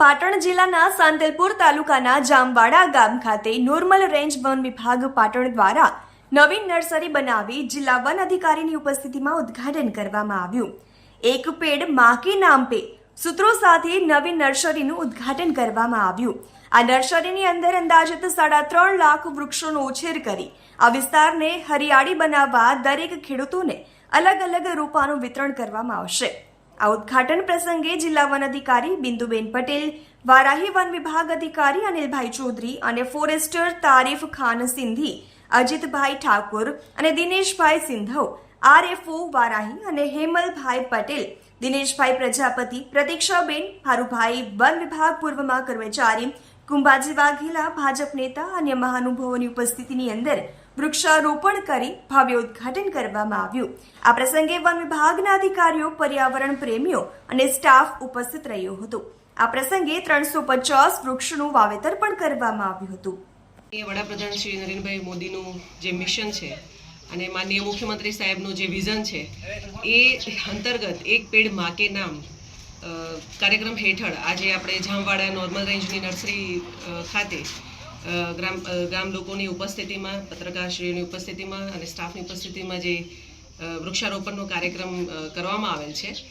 પાટણ જિલ્લાના સાંતલપુર તાલુકાના જામવાડા ગામ ખાતે નોર્મલ રેન્જ વન વિભાગ પાટણ દ્વારા નવીન નર્સરી બનાવી જિલ્લા વન અધિકારીની ઉપસ્થિતિમાં ઉદ્ઘાટન કરવામાં આવ્યું. એક પેડમાં કે નામ પે સૂત્રો સાથે નવીન નર્સરીનું ઉદ્ઘાટન કરવામાં આવ્યું. આ નર્સરીની અંદર અંદાજિત સાડા ત્રણ લાખ વૃક્ષોનો ઉછેર કરી, આ વિસ્તારને હરિયાળી બનાવવા દરેક ખેડૂતોને અલગ અલગ રોપાનું વિતરણ કરવામાં આવશે. આ ઉદઘાટન પ્રસંગે જિલ્લા વન અધિકારી બિંદુબેન પટેલ, વારાહી વન વિભાગ અધિકારી અનિલભાઈ ચૌધરી અને ફોરેસ્ટર તારીફ ખાન સિંધી, અજીતભાઈ ઠાકોર અને દિનેશભાઈ સિંધવ, આરએફઓ વારાહી અને હેમલભાઈ પટેલ, દિનેશભાઈ પ્રજાપતિ, પ્રતીક્ષાબેન, હારુભાઈ, વન વિભાગ પૂર્વમાં કર્મચારી કુંભાજી વાઘેલા ભાજપ નેતા અને મહાનુભાવોની ઉપસ્થિતિની અંદર વૃક્ષારોપણ કરી ભવ્ય ઉદ્ઘાટન કરવામાં આવ્યું. આ પ્રસંગે વન વિભાગના અધિકારીઓ, પર્યાવરણ પ્રેમીઓ અને સ્ટાફ ઉપસ્થિત રહ્યો હતો. આ પ્રસંગે ત્રણસો પચાસ વૃક્ષનું વાવેતર પણ કરવામાં આવ્યું હતું. એ વડાપ્રધાન શ્રી નરેન્દ્રભાઈ મોદીનું જે મિશન છે અને માનનીય મુખ્યમંત્રી સાહેબનું જે વિઝન છે, એ અંતર્ગત એક પેડમાં કે નામ કાર્યક્રમ હેઠળ આજે આપણે જામવાડા નોર્મલ રેન્જની નર્સરી ખાતે ગ્રામ ગામ લોકોની ઉપસ્થિતિમાં, પત્રકારશ્રીઓની ઉપસ્થિતિમાં અને સ્ટાફની ઉપસ્થિતિમાં જે વૃક્ષારોપણનો કાર્યક્રમ કરવામાં આવેલ છે.